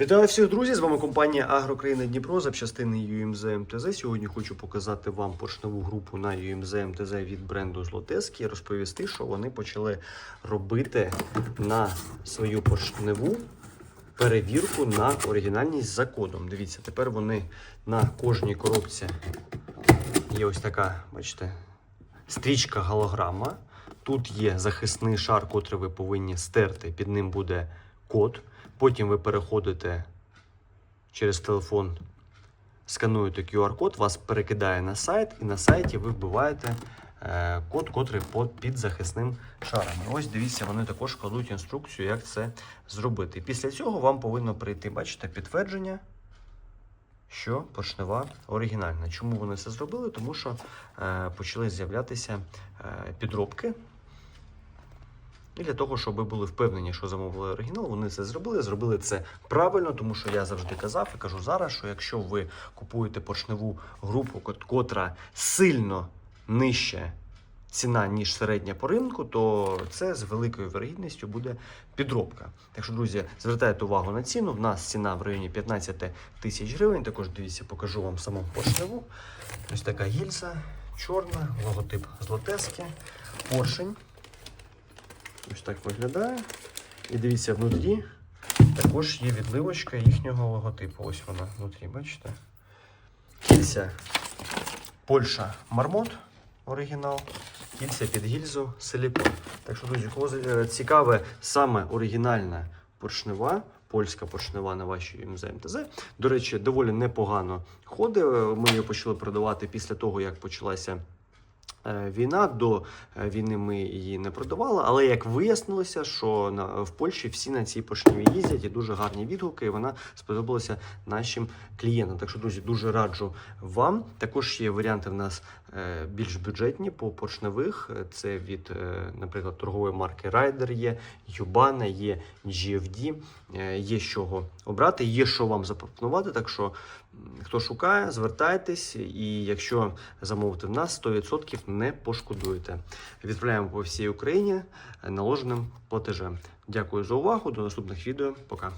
Вітаю всіх, друзі! З вами компанія Агрокраїна Дніпро, запчастини UMZ МТЗ. Сьогодні хочу показати вам поршневу групу на UMZ МТЗ від бренду Злотески і розповісти, що вони почали робити на свою поршневу перевірку на оригінальність за кодом. Дивіться, тепер вони на кожній коробці є ось така, бачите, стрічка голограма. Тут є захисний шар, котрий ви повинні стерти. Під ним буде код. Потім ви переходите через телефон, скануєте QR-код, вас перекидає на сайт, і на сайті ви вбиваєте е, код, котрий під захисним шаром. Ось дивіться, вони також кладуть інструкцію, як це зробити. Після цього вам повинно прийти, бачите, підтвердження. Що поршнева оригінальна. Чому вони це зробили? Тому що е, почали з'являтися е, підробки. І для того, щоб ви були впевнені, що замовили оригінал, вони це зробили. Зробили це правильно, тому що я завжди казав і кажу зараз, що якщо ви купуєте поршневу групу, котра сильно нижче ціна, ніж середня по ринку, то це з великою вірогідністю буде підробка. Так що, друзі, звертайте увагу на ціну. В нас ціна в районі 15 тисяч гривень. Також дивіться, покажу вам саму поршневу. Ось така гільза, чорна, логотип злотески, поршень. Ось так виглядає. І дивіться, внутрі також є відливочка їхнього логотипу. Ось вона внутрі, бачите? Кільця Польща Мармот оригінал, кільця під гільзу силікон. Так що, друзі, кого е, цікаве саме оригінальна поршнева. Польська поршнева на вашій МЗ. До речі, доволі непогано ходить. Ми її почали продавати після того, як почалася е, війна. До е, війни ми її не продавали, але як вияснилося, що на, в Польщі всі на цій поршневі їздять і дуже гарні відгуки, і вона сподобалася нашим клієнтам. Так що, друзі, дуже раджу вам. Також є варіанти в нас е, більш бюджетні по поршневих. Е, Це від, е, наприклад, торгової марки Ryder є, Юбана, є GFD, е, є з чого обрати, є що вам запропонувати. Так що, хто шукає, звертайтесь, і якщо замовити в нас, 100% не пошкодуєте. Відправляємо по всій Україні е, наложеним платежем. Дякую за увагу. До наступних відео. Пока.